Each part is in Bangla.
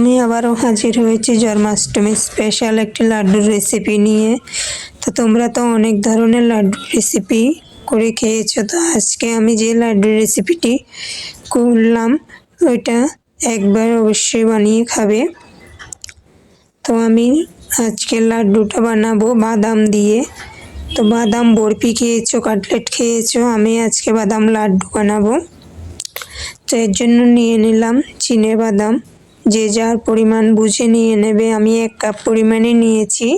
আমি আবারও হাজির হয়েছি জন্মাষ্টমী স্পেশাল একটি লাড্ডুর রেসিপি নিয়ে। তো তোমরা তো অনেক ধরনের লাড্ডুর রেসিপি করে খেয়েছো। তো আজকে আমি যে লাড্ডুর রেসিপিটি করলাম, ওইটা একবার অবশ্যই বানিয়ে খাবে। তো আমি আজকে লাড্ডুটা বানাবো বাদাম দিয়ে। তো বাদাম বরফি খেয়েছো, কাটলেট খেয়েছো, আমি আজকে বাদাম লাড্ডু বানাবো। তো এর জন্য নিয়ে নিলাম চিনে বাদাম। যে যার পরিমাণ বুঝে নিয়ে নেবে, আমি এক কাপ পরিমাণে নিয়েছি।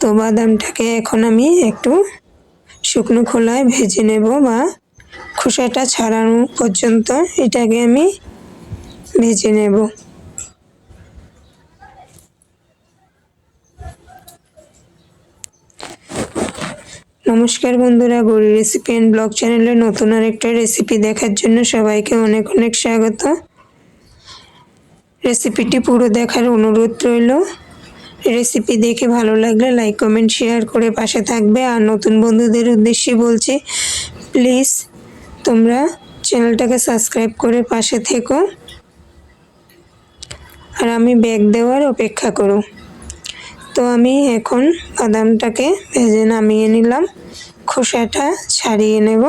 তো বাদামটাকে এখন আমি একটু শুকনো খোলায় ভেজে নেব বা খোসাটা ছাড়ানো পর্যন্ত এটাকে আমি ভেজে নেব। নমস্কার বন্ধুরা গড়ি রেসিপি অ্যান্ড ব্লগ চ্যানেলে নতুন আর একটা রেসিপি দেখার জন্য সবাইকে অনেক অনেক স্বাগত। রেসিপিটি পুরো দেখার অনুরোধ রইল। রেসিপি দেখে ভালো লাগলে লাইক কমেন্ট শেয়ার করে পাশে থাকবে। আর নতুন বন্ধুদের উদ্দেশ্যে বলছি প্লিজ তোমরা চ্যানেলটাকে সাবস্ক্রাইব করে পাশে থেকো। আর আমি ব্যাগ দেওয়ার অপেক্ষা করো। তো আমি এখন বাদামটাকে ভেজে নামিয়ে নিলাম। খোসাটা ছাড়িয়ে নেব।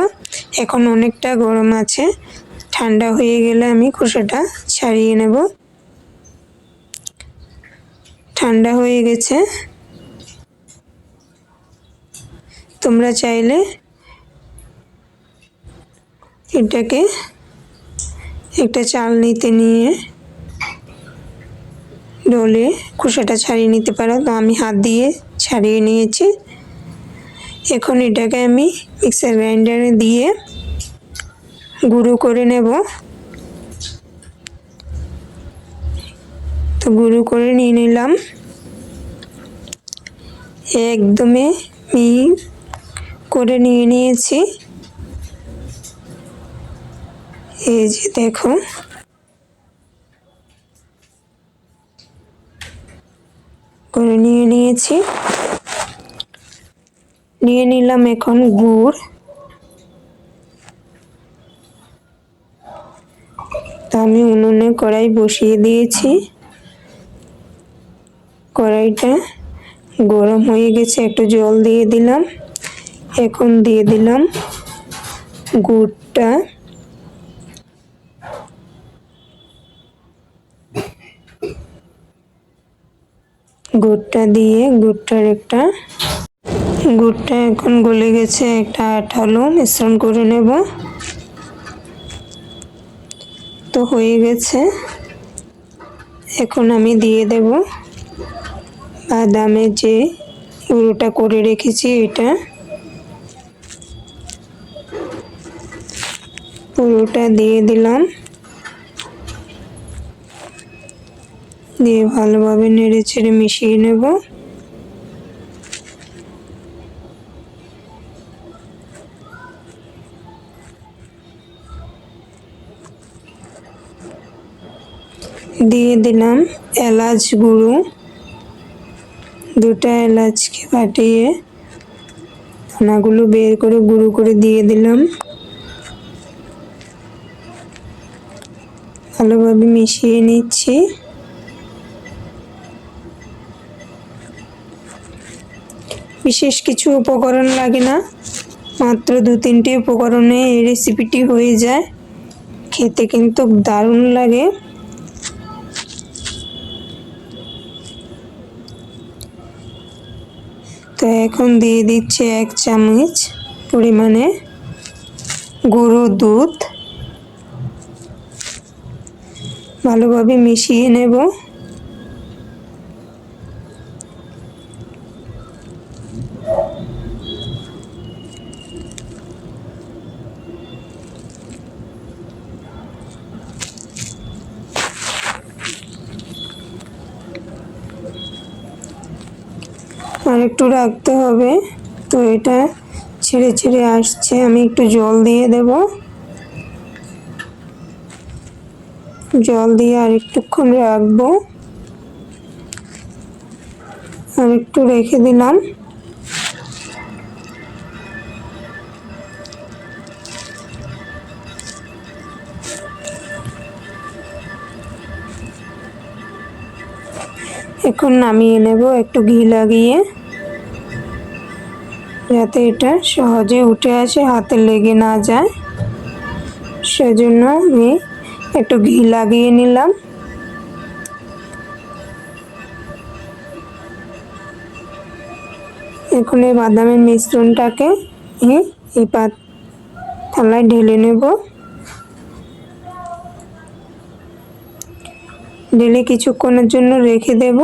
এখন অনেকটা গরম আছে। ঠান্ডা হয়ে গেলে আমি খোসাটা ছাড়িয়ে নেব। ঠান্ডা হয়ে গেছে। তোমরা চাইলে এটাকে একটা চাল নিতে নিয়ে ডলে খোসাটা ছাড়িয়ে নিতে পারো। তো আমি হাত দিয়ে ছাড়িয়ে নিয়েছি। এখন এটাকে আমি মিক্সার গ্রাইন্ডারে দিয়ে গুঁড়ো করে নেব। তো গুঁড়ো করে নিয়ে নিলাম। একদমে মি করে নিয়ে নিয়েছি। এই যে দেখো। করে নিয়ে নিয়েছি। নিয়ে নিলাম এখন গুড়। তা আমি উনুনে কড়াই বসিয়ে দিয়েছি। কড়াইটা গরম হয়ে গেছে, একটু জল দিয়ে দিলাম। এখন দিয়ে দিলাম গুড়টা। গুড়টা দিয়ে, গুড়টার একটা, গুড়টা এখন গলে গেছে, একটা আঠালো, মিশ্রণ করে নেব। তো হয়ে গেছে। এখন আমি দিয়ে দেব বাদামের যে গুঁড়োটা করে রেখেছি এটা। পুরোটা দিয়ে দিলাম। দিয়ে ভালোভাবে নেড়ে ছেড়ে মিশিয়ে নেব। দিয়ে দিলাম এলাচ গুঁড়ো। দুটা এলাচকে ফাটিয়ে দানাগুলো বের করে গুঁড়ো করে দিয়ে দিলাম। ভালোভাবে মিশিয়ে নিচ্ছি। বিশেষ কিছু উপকরণ লাগে না। মাত্র দু তিনটি উপকরণে এই রেসিপিটি হয়ে যায়। খেতে কিন্তু দারুণ লাগে। তো এখন দিয়ে দিচ্ছে এক চামচ পরিমাণে গরুর দুধ। ভালোভাবে মিশিয়ে নেব। আর একটু রাখতে হবে। তো এটা ছেড়ে ছেড়ে আসছে। আমি একটু জল দিয়ে দেব। জল দিয়ে আর একটুক্ষণ রাখব। আর একটু রেখে দিলাম। এখন নামিয়ে নেব। একটু ঘি লাগিয়ে। যাতে এটা সহজে উঠে আসে, হাতে লেগে না যায়। সেজন্য আমি একটু ঘি লাগিয়ে নিলাম। এখন এই বাদামের মিশ্রণটাকে এই পাত থালায় ঢেলে নেব। ঢেলে কিছুক্ষণের জন্য রেখে দেব।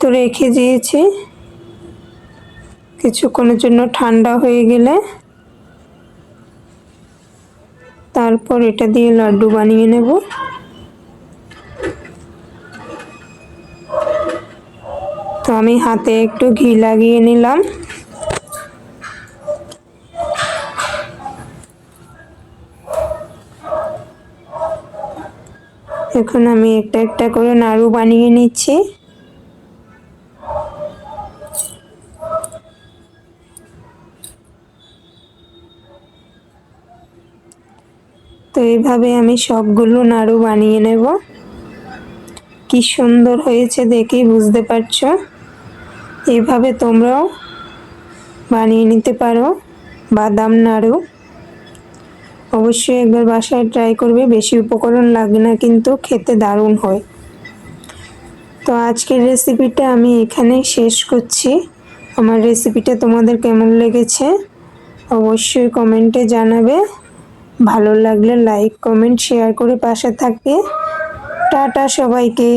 তো রেখে দিয়েছি। কিছুক্ষণের জন্য ঠান্ডা হয়ে গেলে তারপর এটা দিয়ে লাড্ডু বানিয়ে নেব। তো আমি হাতে একটু ঘি লাগিয়ে নিলাম। এখন আমি একটা একটা করে নাড়ু বানিয়ে নিচ্ছি। তো এইভাবে আমি সবগুলো নাড়ু বানিয়ে নেব। কি সুন্দর হয়েছে দেখেই বুঝতে পারছ? এইভাবে তোমরাও বানিয়ে নিতে পারো বাদাম নাড়ু। অবশ্যই একবার বাসায় ট্রাই করবে, বেশি উপকরণ লাগে না, কিন্তু খেতে দারুণ হয়। তো আজকের রেসিপিটা আমি এখানেই শেষ করছি। আমার রেসিপিটা তোমাদের কেমন লেগেছে? অবশ্যই কমেন্টে জানাবে। ভালো লাগলে লাইক কমেন্ট শেয়ার করে পাশে থাকবে। টাটা সবাইকে।